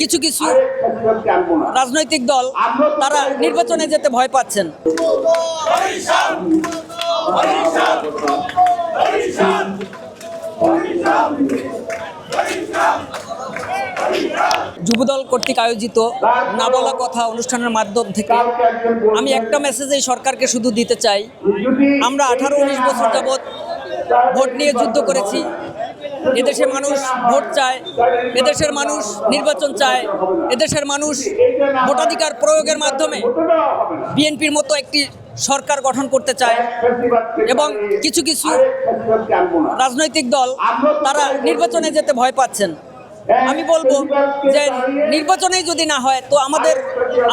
কিছু কিছু রাজনৈতিক দল তারা নির্বাচনে যেতে ভয় পাচ্ছেন। যুবদল কর্তৃক আয়োজিত না বলা কথা অনুষ্ঠানের মাধ্যম থেকে আমি একটা মেসেজ এই সরকারকে শুধু দিতে চাই। আমরা আঠারো উনিশ বছর যাবৎ ভোট নিয়ে যুদ্ধ করেছি। এদেশের মানুষ ভোট চায়, এদেশের মানুষ নির্বাচন চায়, এদেশের মানুষ ভোটাধিকার প্রয়োগের মাধ্যমে বিএনপির মতো একটি সরকার গঠন করতে চায় এবং কিছু কিছু রাজনৈতিক দল তারা নির্বাচনে যেতে ভয় পাচ্ছেন। আমি বলব যে নির্বাচনেই যদি না হয়, তো আমাদের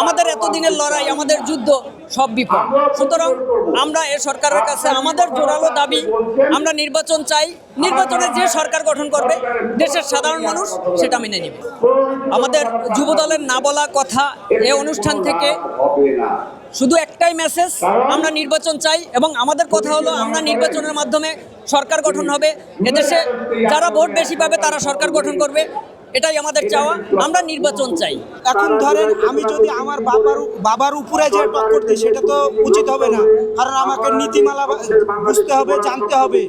আমাদের এতদিনের লড়াই, আমাদের যুদ্ধ সব বিপদ। সুতরাং আমরা এ সরকারের কাছে আমাদের জোরালো দাবি, আমরা নির্বাচন চাই। নির্বাচনে যে সরকার গঠন করবে, দেশের সাধারণ মানুষ সেটা মেনে নেবে। আমাদের যুবদলের না বলা কথা এ অনুষ্ঠান থেকে শুধু একটাই মেসেজ আমরা নির্বাচন চাই এবং আমাদের কথা হলো আমরা নির্বাচনের মাধ্যমে সরকার গঠন হবে। এদেশে যারা ভোট বেশি পাবে তারা সরকার গঠন করবে। এটাই আমাদের চাওয়া। আমরা নির্বাচন চাই। এখন ধরেন আমি যদি আমার বাবার বাবার উপরে যে টক্কর দিই, সেটা তো উচিত হবে না। কারণ আমাকে নীতিমালা বুঝতে হবে, জানতে হবে।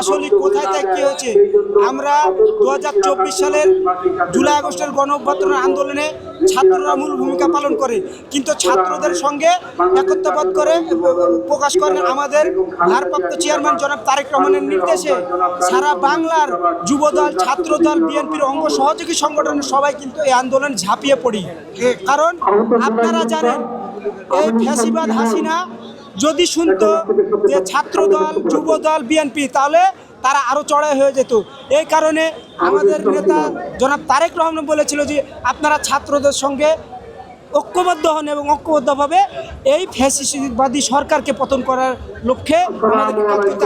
আসলে কোথায় থেকে কী হয়েছে? আমরা দু হাজার চব্বিশ সালের জুলাই আগস্টের গণ আন্দোলনে ছাত্ররা মূল ভূমিকা পালন করে। কিন্তু ছাত্রদের সঙ্গে একত্রবাদ করে, প্রকাশ করেন আমাদের ভারপ্রাপ্ত চেয়ারম্যান জনাব তারেক রহমানের নির্দেশে। সারা বাংলার যুবদল, ছাত্রদল, বিএনপির অঙ্গ সহযোগী সংগঠনের সবাই কিন্তু এই আন্দোলন ঝাঁপিয়ে পড়ি। কারণ আপনারা জানেন, এই ফ্যাসিবাদ হাসিনা যদি শুনতো যে ছাত্রদল, যুবদল, বিএনপি, তাহলে তারা আরও চড়াই হয়ে যেত। এই কারণে আমাদের নেতা জনাব তারেক রহমান বলেছিল যে আপনারা ছাত্রদের সঙ্গে ঐক্যবদ্ধ হন এবং ঐক্যবদ্ধভাবে এই ফ্যাসিবাদী সরকারকে পতন করার লক্ষ্যে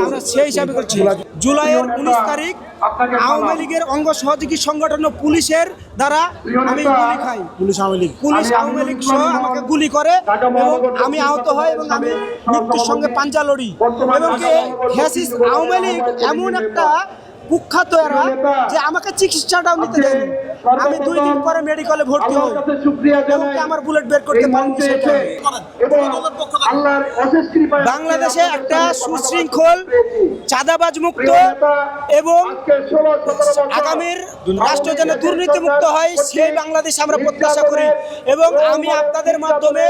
আমরা সেই হিসাবে করছি। জুলাইয়ের উনিশ তারিখ আওয়ামী লীগের অঙ্গ সহযোগী সংগঠন পুলিশের দ্বারা আমি গুলি খাই। পুলিশ আওয়ামী লীগ। পুলিশ আওয়ামী লীগ সহ আমাকে গুলি করে এবং আমি আহত হই এবং আমি মৃত্যুর সঙ্গে পাঞ্জা লড়ি। এবং কি ফ্যাসিস আওয়ামী লীগ এমন একটা কুখ্যাত এরা যে আমাকে চিকিৎসাটাও নিতে দেয়নি। আমি দুই দিন পরে মেডিকেলে ভর্তি হই। এবং কি আমার বুলেট বের করতে পারিনি বাংলাদেশে একটা সুশৃঙ্খল চাঁদাবাজ মুক্ত এবং আগামীর রাষ্ট্র যেন দুর্নীতি মুক্ত হয় সেই বাংলাদেশ আমরা প্রত্যাশা করি। এবং আমি আপনাদের মাধ্যমে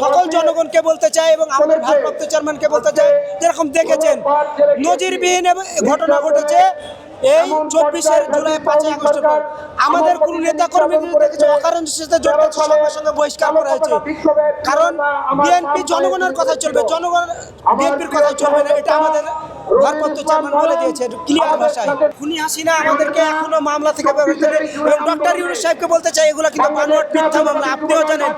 সকল জনগণকে বলতে চাই এবং আমাদের ভারপ্রাপ্ত চেয়ারম্যানকে বলতে চাই যেরকম দেখেছেন নজিরবিহীন ঘটনা ঘটেছে এই চব্বিশে জুলাই পাঁচই আগস্ট পর আমাদের কোন নেতা কর্মীদের দেখেছে অকারণ সাথে জড়িত সঙ্গে সঙ্গে বহিষ্কার করা হয়েছে। কারণ বিএনপি জনগণের কথা চলবে জনগণ বিএনপির কথা চলবে না এটা আমাদের ভারপ্রাপ্ত চেয়ারম্যান বলে দিয়েছে ক্লিয়ার ভাষায়। খুনি হাসিনা আমাদেরকে এখনও মামলা থেকে এবং ডক্টর ইউনুস সাহেবকে বলতে চাই, এগুলো কিন্তু বানোয়াট মিথ্যা মামলা। আপনিও জানেন,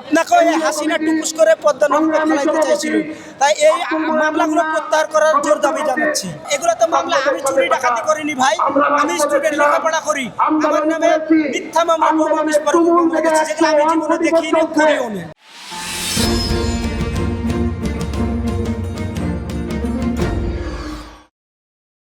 আপনাকেও এই হাসিনা টুকুস করে পদ্মা নদীতে ফেলাইতে চাইছিল। তাই এই মামলাগুলো প্রত্যাহার করার জোর দাবি জানাচ্ছি। এগুলো তো মামলা আমি চুরি ডাকাতি করিনি ভাই, আমি স্টুডেন্ট লেখাপড়া করি। আমার নামে মিথ্যা মামলা বোমা বিস্ফোরণ মামলা যেগুলো আমি জীবনে দেখিনি, করিও নি।